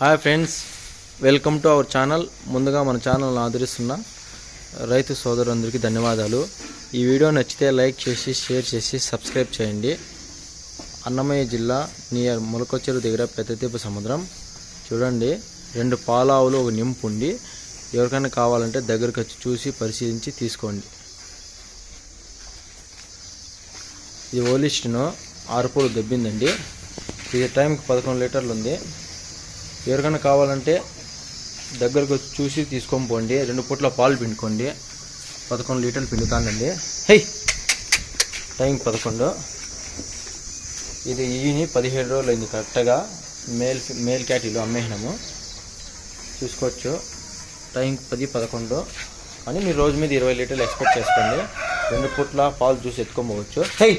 Hi friends welcome to our channel ముందుగా మన ఛానల్ని ఆదరిస్తున్న రైతు సోదరులందరికీ ధన్యవాదాలు. ఈ వీడియో నచ్చితే లైక్ చేసి షేర్ చేసి సబ్స్క్రైబ్ చేయండి. అన్నమయ్య జిల్లా నియర్ ములకొచ్చెరు దగ్గర పెద్దతీప సముద్రం. చూడండి రెండు పాలావులు ఒక నింపు ఉండి ఎవరికైనా కావాలంటే దగ్గరకు వచ్చి చూసి పరిశీలించి తీసుకోండి. ఇది ఓలిస్ట్ను ఆరుపూలు దెబ్బిందండి. ఇది టైంకి పదకొండు లీటర్లు ఉంది. ఎవరికైనా కావాలంటే దగ్గరకు వచ్చి చూసి తీసుకొని పోండి. రెండు పూట్ల పాలు పిండుకోండి. పదకొండు లీటర్లు పిండుతానండి. హై టైం పదకొండు. ఇది ఈని పదిహేడు రోజులు అయింది కరెక్ట్గా. మేల్ మేల్ క్యాటీలో అమ్మేసినాము. చూసుకోవచ్చు. టైం పది పదకొండు. అని మీరు రోజు మీద ఇరవై లీటర్లు ఎక్స్పెక్ట్ చేసుకోండి. రెండు పూట్ల పాలు చూసి ఎత్తుకొని పోవచ్చు. హై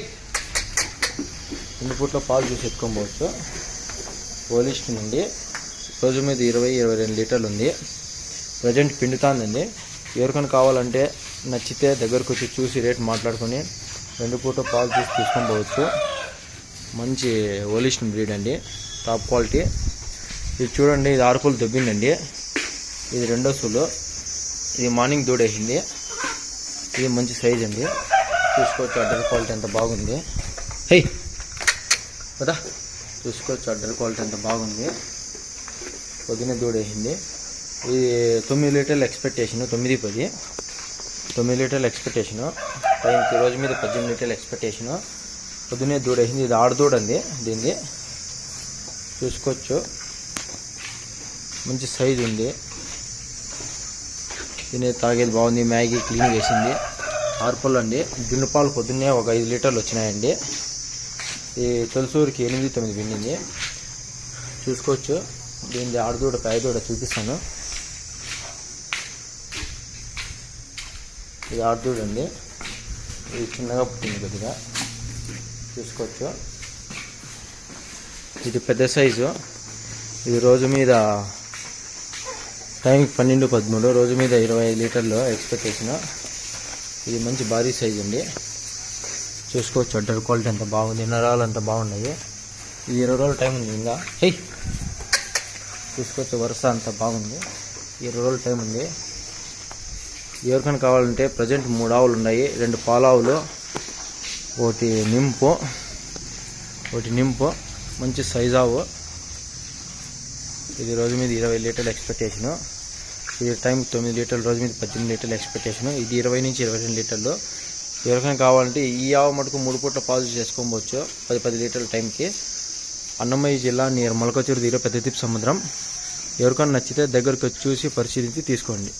రెండు పూట్ల పాలు చూసి ఎత్తుకొని పోవచ్చు. పోలిస్ట్ నుండి. రోజు మీద ఇరవై ఇరవై రెండు లీటర్లు ఉంది ప్రజెంట్ పిండుతాందండి. ఎవరికైనా కావాలంటే నచ్చితే దగ్గరకు వచ్చి చూసి రేట్ మాట్లాడుకొని రెండు పూట పాలు చూసి తీసుకొని పోవచ్చు. మంచి ఓలిషన్ బ్రీడ్ అండి. Top quality. ఇది చూడండి ఇది ఆరుకులు దొబ్బిందండి. ఇది రెండో సూలు. ఇది మార్నింగ్ దూడేసింది. ఇది మంచి సైజ్ అండి. చూసుకోవచ్చు అడ్డర్ క్వాలిటీ ఎంత బాగుంది. హై! కదా చూసుకోవచ్చు అడ్డర్ క్వాలిటీ ఎంత బాగుంది. పొద్దున్నే దూడేసింది ఇది తొమ్మిది లీటర్లు ఎక్స్పెక్టేషన్ తొమ్మిది పది. తొమ్మిది లీటర్లు ఎక్స్పెక్టేషను టైంకి రోజు మీద పద్దెనిమిది లీటర్లు ఎక్స్పెక్టేషను పొద్దున్నే దూడేసింది ఇది ఆడదూడండి దీన్ని చూసుకోవచ్చు. మంచి సైజు ఉంది. దీని తాగేది బాగుంది. మ్యాగీ క్లీన్ చేసింది. ఆర్పల్ అండి. జున్ను పాలు పొద్దున్నే ఒక ఐదు లీటర్లు వచ్చినాయండి. ఈ తొలసూరికి ఎనిమిది తొమ్మిది పిండింది. చూసుకోవచ్చు. దీని ఆడదూడ పేదూడ చూపిస్తాను. ఇది ఆడదూడ అండి. ఇది చిన్నగా పుట్టింది కొద్దిగా. చూసుకోవచ్చు. ఇది పెద్ద సైజు. ఇది రోజు మీద టైంకి పన్నెండు పదమూడు రోజు మీద ఇరవై ఐదు లీటర్లు ఎక్స్పెక్టేషన్. ఇది మంచి భారీ సైజ్ అండి. చూసుకోవచ్చు అడ్డర్ క్వాలిటీ అంత బాగుంది నరాలు అంత బాగున్నాయి. ఇది ఇరవై రోజుల టైం ఉంది ఇంకా. హెయ్ చూసుకోవచ్చు వరుస అంత బాగుంది. ఇరవై రోజుల టైం ఉంది. ఎవరికైనా కావాలంటే ప్రజెంట్ మూడు ఆవులు ఉన్నాయి. రెండు పాలావులు ఒకటి నింపు ఒకటి నింపు మంచి సైజ్ ఆవు. ఇది రోజు మీద ఇరవై లీటర్ల ఎక్స్పెక్టేషను ఇది టైం తొమ్మిది లీటర్లు రోజు మీద పద్దెనిమిది లీటర్ల ఎక్స్పెక్టేషను ఇది ఇరవై నుంచి ఇరవై రెండు లీటర్లు. ఎవరికైనా కావాలంటే ఈ ఆవు మటుకు మూడు పూట్ల పాలు చేసుకోవచ్చు పది పది లీటర్ల టైంకి అన్నమయ్య జిల్లా నియర్ మొలకచూరు దగ్గర పెద్దతీపు సముద్రం. ఎవరికైనా నచ్చితే దగ్గరకు చూసి పరిశీలించి తీసుకోండి.